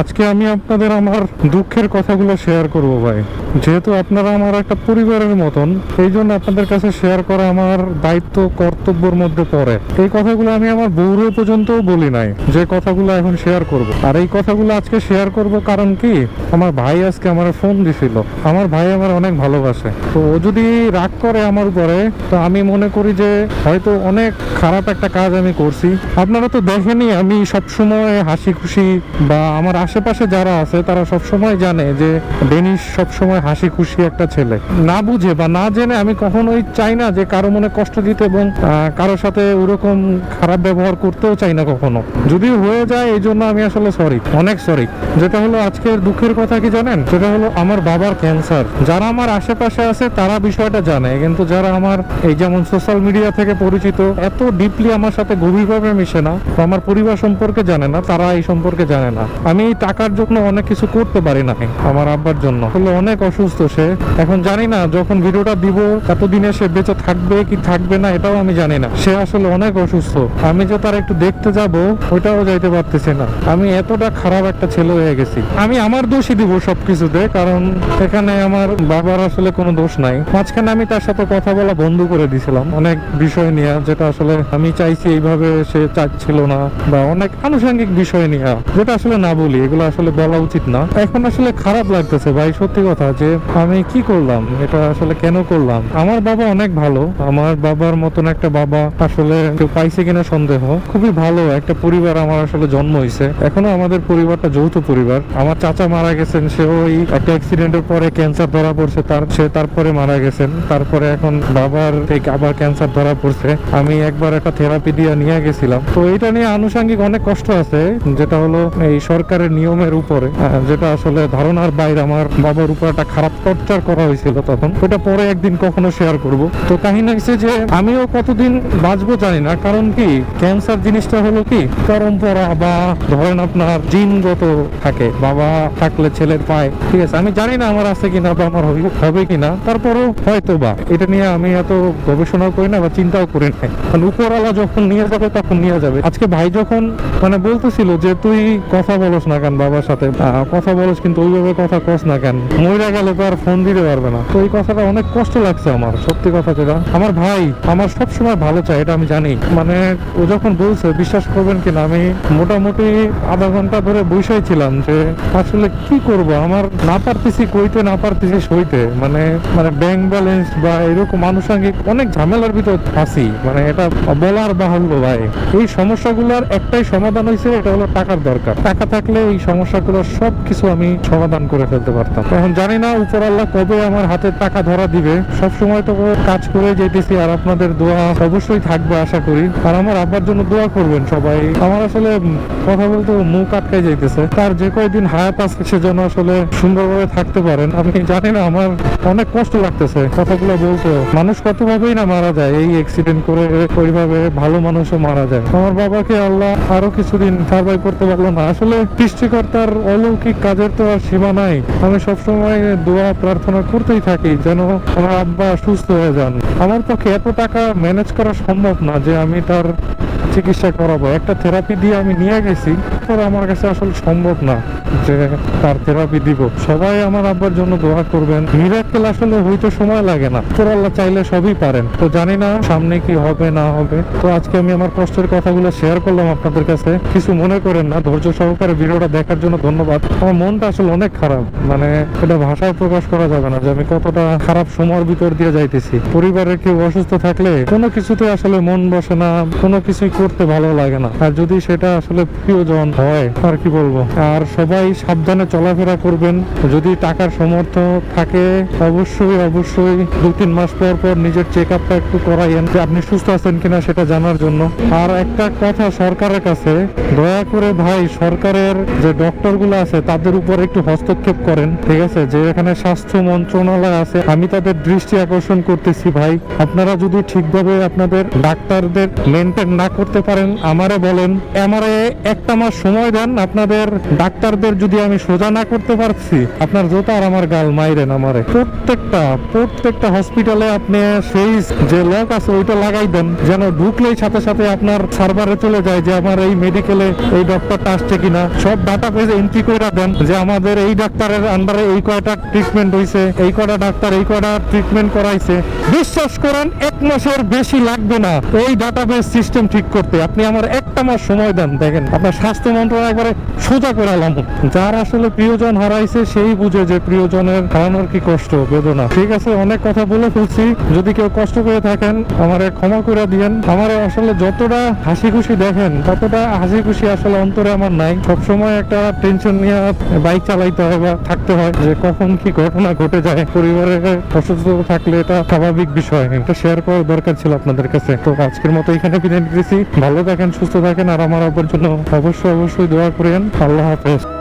আজকে আমি আপনাদের আমার দুঃখের কথাগুলো শেয়ার করব ভাই। যেহেতু আপনারা আমার একটা পরিবারের মতন এই জন্য আপনাদের কাছে শেয়ার করা আমার দায়িত্ব, কর্তব্যের মধ্যে পড়ে। এই কথাগুলো আমি আমার বউরে পর্যন্তও বলি নাই, যে কথাগুলো এখন শেয়ার করব। আর এই কথাগুলো আজকে শেয়ার করব কারণ কি, আমার ভাই আজকে আমার ফোন দিছিল। আমার ভাই আমার অনেক ভালোবাসে। তো ও যদি রাগ করে আমার উপরে, তো আমি মনে করি যে হয়তো অনেক খারাপ একটা কাজ আমি করছি। আপনারা তো দেখেনি আমি সবসময় হাসি খুশি বা আমার আশেপাশে যারা আছে, তারা সবসময় জানে যে ডেনিস সবসময় হাসি খুশি একটা ছেলে। না বুঝে বা না জেনে আমি কখনোই চাই না যে কারও মনে কষ্ট দিতে এবং কারোর সাথে ওরকম খারাপ ব্যবহার করতেও চাই না কখনো। যদি হয়ে যায়, এই জন্য আমি আসলে সরি অনেক সরি যেটা হলো আজকের দুঃখের কথা কি জানেন? সেটা হলো আমার বাবার ক্যান্সার যারা আমার আশেপাশে আছে, তারা বিষয়টা জানে। কিন্তু যারা আমার, এই যেমন সোশ্যাল মিডিয়া থেকে পরিচিত, এত ডিপলি আমার সাথে গভীরভাবে মিশে না আমার পরিবার সম্পর্কে জানে না, তারা এই সম্পর্কে জানে না। আমি টাকার জন্য অনেক কিছু করতে পারি না, আমার আব্বার জন্য। আসলে অনেক অসুস্থ সে। এখন জানি না যখন ভিডিওটা দিব, এতদিনে সে বেঁচে থাকবে কি থাকবে না, এটাও আমি জানি না। সে আসলে অনেক অসুস্থ। আমি যে তার একটু দেখতে যাব, ওইটাও যাইতে পারতেছি না। আমি এতটা খারাপ একটা ছেলে হয়ে গেছি। আমি আমার দোষই দিব সবকিছুতে, কারণ এখানে আমার বাবার আসলে কোনো দোষ নাই। মাঝখানে আমি তার সাথে কথা বলা বন্ধ করে দিয়েছিলাম অনেক বিষয় নিয়ে, যেটা আসলে আমি চাইছি এইভাবে সে চাচ্ছিল না, বা অনেক আনুষঙ্গিক বিষয় নিয়ে, যেটা আসলে না বলি, এগুলো আসলে বলা উচিত না। এখন আসলে খারাপ লাগতেছে ভাই, সত্যি কথা। যে আমি কি করলাম? এটা আসলে কেন করলাম? আমার বাবা অনেক ভালো। আমার বাবার মতন একটা বাবা আসলে কেউ পাইছে কিনা সন্দেহ। খুবই ভালো একটা পরিবার আমার আসলে জন্ম হয়েছে এখনও আমাদের পরিবারটা যৌথ পরিবার। আমার চাচা মারা গেছেন সে ওই একটা অ্যাক্সিডেন্টের পরে ক্যান্সার ধরা পড়ছে। তার, সে তারপরে মারা গেছেন। তারপরে এখন বাবার থেকে আবার ক্যান্সার ধরা পড়ছে। আমি একবার একটা থেরাপি দিয়ে নিয়ে গেছিলাম। তো এটা নিয়ে আনুষঙ্গিক অনেক কষ্ট আছে। যেটা হলো এই সরকারের নিয়মের উপরে। যেটা আসলে ধারণার বাইরে আমার বাবার উপর খারাপ টর্চার করা হয়েছিল তখন। ওটা পরে একদিন কখনো শেয়ার করব। তো কাহিনী হচ্ছে যে, আমিও কতদিন বাঁচবো জানি না। কারণ কি ক্যান্সার জিনিসটা হলো কি, পরম্পরা বা ধরেন আপনার জিনগত থাকে। বাবা থাকলে ছেলের পায়। ঠিক আছে, আমি জানি না আমার আছে কিনা বা আমার হবে- কিনা। তারপরও হয়তো বা এটা নিয়ে আমি এত গবেষণাও করি না বা চিন্তাও করি না। কারণ উপরওয়ালা যখন নিয়ে যাবে, তখন নিয়ে যাবে। আজকে ভাই যখন মানে বলতেছিল যে, তুই কথা বলস না কেন বাবার সাথে? কথা বলস, কিন্তু ওইভাবে কথা কস না কেন? মহিলা গেলে তো আর ফোন দিতে পারবে না। তো এই কথাটা অনেক কষ্ট লাগছে আমার, সত্যি কথা যেটা। আমার ভাই, আমার সব সময় ভালো চাই এটা আমি জানি। মানে ও যখন বলছে, বিশ্বাস করবেন কিনা আমি মোটামুটি আধা ঘণ্টা ধরে বসেই ছিলাম যে, আসলে কি করব? আমার না পারতেছি কইতে, না পারতেছি সইতে। মানে মানে ব্যাংক ব্যালেন্স বা এরকম আনুষঙ্গিক অনেক ঝামেলার ভিতর আছি। মানে এটা বলার বাহুল্য ভাই। এই সমস্যাগুলোর একটাই সমাধান হয়েছে এটা হলো টাকার দরকার। টাকা থাকলে এই সমস্যাগুলো সব কিছু আমি সমাধান করে ফেলতে পারতাম। এখন জানি না উপর আল্লাহ কবে আমার হাতে টাকা ধরা দিবে? সব সময় তো কাজ করে যেতেছি আর আপনাদের দোয়া অবশ্যই থাকবে আশা করি। আর আমার আব্বার জন্য দোয়া করবেন সবাই। আমার আসলে কথা বলতে মুখ আটকে যাইতেছে। তার যে কয়দিন হায়াত আছে সে যেন আসলে সুন্দরভাবে থাকতে পারেন। আমি জানি না, আমার অনেক কষ্ট লাগতেছে কথাগুলো বলতে মানুষ কতভাবেই না মারা যায়, এই অ্যাক্সিডেন্ট করে ওইভাবে ভালো মানুষও মারা যায়। আমার বাবাকে আল্লাহ আরও কিছুদিন সার্ভাইভ করতে পারল না। আসলে সৃষ্টিকর্তার অলৌকিক কাজের তো আর সীমা নাই। আমি সবসময় দোয়া প্রার্থনা করতেই থাকি যেন আমার আব্বা সুস্থ হয়ে যান। আমার পক্ষে এত টাকা ম্যানেজ করা সম্ভব না যে আমি তার চিকিৎসা করাবো। একটা থেরাপি দিয়ে আমি নিয়ে গেছি। পরে আমার কাছে আসলে সম্ভব না যে তার থেরাপি দিব। সবাই আমার আব্বার জন্য দোয়া করবেন। মিরাক্কেল আসলে হইতে সময় লাগে না। তোর আল্লাহ চাইলে সবই পারেন। তো জানি না সামনে কি হবে, না হবে। তো আজকে আমি আমার কষ্টের কথাগুলো শেয়ার করলাম আপনাদের কাছে। কিছু মনে করেন না, ধৈর্য সহকারে ভিডিওটা দেখার জন্য ধন্যবাদ। আমার মনটা আসলে অনেক খারাপ। মানে এটা ভাষায় প্রকাশ করা যাবে না যে আমি কতটা খারাপ সময়ের ভিতর দিয়ে যাইতেছি। পরিবারের কেউ অসুস্থ থাকলে কোনো কিছুতে আসলে মন বসে না, কোনো কিছুই করতে ভালো লাগে না। আর যদি সেটা আসলে প্রিয়জন হয়। আর কি বলব? আর সবাই সাবধানে চলাফেরা করবেন। যদি টাকার সমর্থ থাকে, অবশ্যই অবশ্যই দু তিন মাস পর পর নিজের চেক আপটা একটু করাইয়েন যে আপনি সুস্থ আছেন কিনা সেটা জানার জন্য। আর একটা কথা সরকারের কাছে, দয়া করে ভাই, সরকারের যে ডক্টরগুলো আছে, তাদের উপর একটু হস্তক্ষেপ করেন। ঠিক আছে? যে এখানে স্বাস্থ্য মন্ত্রণালয় আছে, আমি তাদের দৃষ্টি আকর্ষণ করতেছি ভাই। আপনারা যদি ঠিকভাবে আপনাদের ডাক্তারদের মেনটেন না করতে পারেন, আমারে বলেন, আমারে একটা মাস সময় দেন, আপনাদের ডাক্তারদের যদি আমি সোজা না করতে পারছি, আপনার জোতা আর আমার গাল মাইরেন আমারে। প্রত্যেকটা প্রত্যেকটা হসপিটালে আপনি সেই যে লক আছে, ওইটা লাগাই দেন, যেন ঢুকলেই সাথে সাথে আপনার সার্ভারে চলে যায় যে আমার এই মেডিকেলে এই ডক্টরটা আসছে কিনা। সব ডাটা পেজে এন্ট্রি করে দেন যে আমাদের এই ডাক্তারের আন্ডারে এই কয়টা ট্রিটমেন্ট হয়েছে এই কয়টা ডাক্তার এই কয়টা ট্রিটমেন্ট করাইছে। বিশ্বাস করেন, এক মাসের বেশি লাগবে না এই ডাটাবেস সিস্টেম ঠিক করতে। আপনি আমার একটা মাস সময় দেন, দেখেন, আপনার স্বাস্থ্য মন্ত্রণালয় একবারে সোজা করে আলাম যার আসলে প্রিয়জন হারাইছে, সেই বুঝে যে প্রিয়জনের হারানোর কি কষ্ট, বেদনা। ঠিক আছে, অনেক কথা বলে ফেলছি। যদি কেউ কষ্ট করে থাকেন, আমারে ক্ষমা করে দিয়েন। আমার আসলে যতটা হাসি খুশি দেখেন, ততটা হাসি খুশি আসলে অন্তরে আমার নাই। সবসময় একটা টেনশন নিয়ে বাইক চালাইতে হয় বা থাকতে হয় যে কখন কি ঘটনা ঘটে যায়। পরিবারের অসুস্থ থাকলে এটা স্বাভাবিক বিষয়। এটা শেয়ার করার দরকার ছিল আপনাদের কাছে। তো আজকের মতো এখানে বিদায় নিতেছি। ভালো থাকেন, সুস্থ থাকেন, আর আমার আব্বার জন্য অবশ্যই অবশ্যই দোয়া করেন। আল্লাহ হাফেজ।